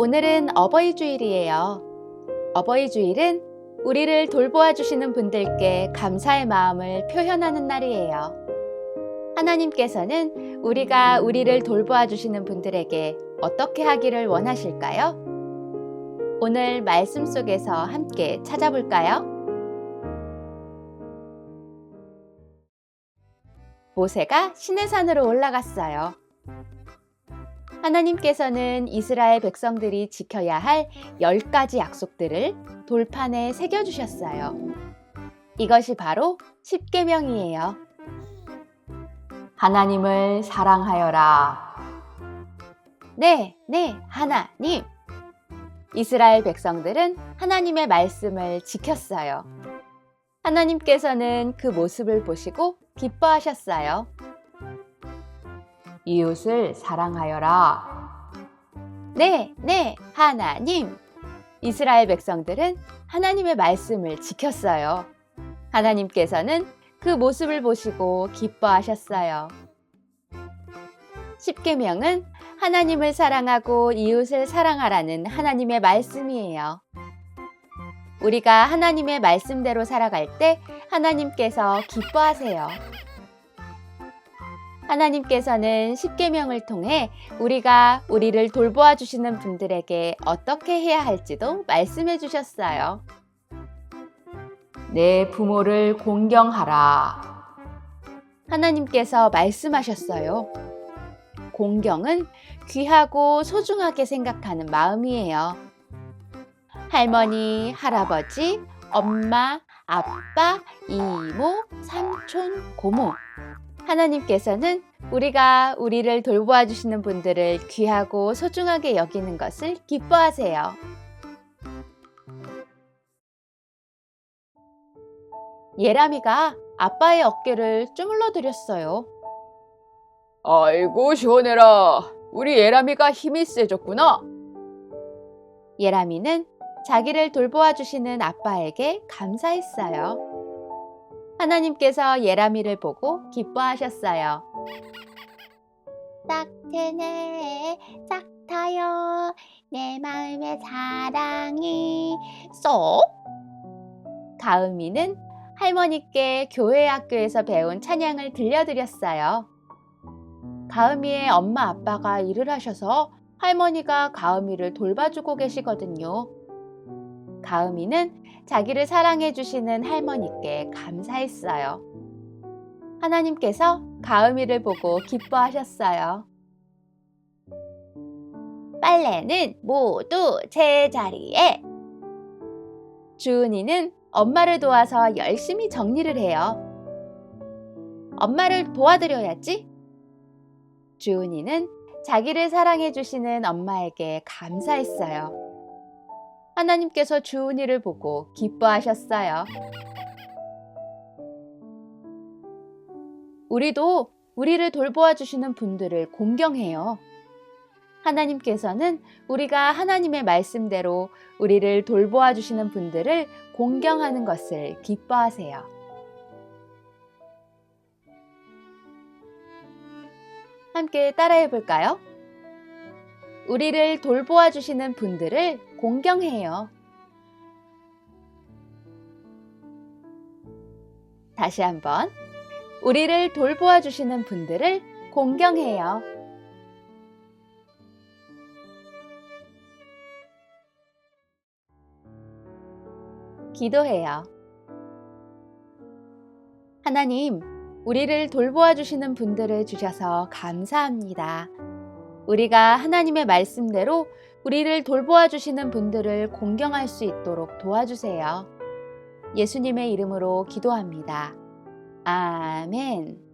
오늘은 어버이 주일이에요. 어버이 주일은 우리를 돌보아 주시는 분들께 감사의 마음을 표현하는 날이에요. 하나님께서는 우리가 우리를 돌보아 주시는 분들에게 어떻게 하기를 원하실까요? 오늘 말씀 속에서 함께 찾아볼까요? 모세가 시내산으로 올라갔어요. 하나님께서는 이스라엘 백성들이 지켜야 할 10가지 약속들을 돌판에 새겨주셨어요. 이것이 바로 10계명이에요. 하나님을 사랑하여라. 네, 네, 하나님. 이스라엘 백성들은 하나님의 말씀을 지켰어요. 하나님께서는 그 모습을 보시고 기뻐하셨어요. 이웃을 사랑하여라. 네, 네, 하나님. 이스라엘 백성들은 하나님의 말씀을 지켰어요. 하나님께서는 그 모습을 보시고 기뻐하셨어요. 10계명은 하나님을 사랑하고 이웃을 사랑하라는 하나님의 말씀이에요. 우리가 하나님의 말씀대로 살아갈 때 하나님께서 기뻐하세요. 하나님께서는 십계명을 통해 우리가 우리를 돌보아 주시는 분들에게 어떻게 해야 할지도 말씀해 주셨어요. 내 부모를 공경하라. 하나님께서 말씀하셨어요. 공경은 귀하고 소중하게 생각하는 마음이에요. 할머니, 할아버지, 엄마, 아빠, 이모, 삼촌, 고모. 하나님께서는 우리가 우리를 돌보아 주시는 분들을 귀하고 소중하게 여기는 것을 기뻐하세요. 예람이가 아빠의 어깨를 주물러 드렸어요. 아이고 시원해라. 우리 예람이가 힘이 세졌구나. 예람이는 자기를 돌보아 주시는 아빠에게 감사했어요. 하나님께서 예람이를 보고 기뻐하셨어요. 싹 트네, 싹 타요, 내 마음의 사랑이 쏙. 가은이는 할머니께 교회 학교에서 배운 찬양을 들려드렸어요. 가은이의 엄마 아빠가 일을 하셔서 할머니가 가은이를 돌봐주고 계시거든요. 가은이는 자기를 사랑해 주시는 할머니께 감사했어요. 하나님께서 가은이를 보고 기뻐하셨어요. 빨래는 모두 제자리에. 주은이는 엄마를 도와서 열심히 정리를 해요. 엄마를 도와드려야지. 주은이는 자기를 사랑해 주시는 엄마에게 감사했어요. 하나님께서 주은이를 보고 기뻐하셨어요. 우리도 우리를 돌보아 주시는 분들을 공경해요. 하나님께서는 우리가 하나님의 말씀대로 우리를 돌보아 주시는 분들을 공경하는 것을 기뻐하세요. 함께 따라해 볼까요? 우리를 돌보아 주시는 분들을 공경해요. 다시 한번. 우리를 돌보아 주시는 분들을 공경해요. 기도해요. 하나님, 우리를 돌보아 주시는 분들을 주셔서 감사합니다. 우리가 하나님의 말씀대로 우리를 돌보아 주시는 분들을 공경할 수 있도록 도와주세요. 예수님의 이름으로 기도합니다. 아멘.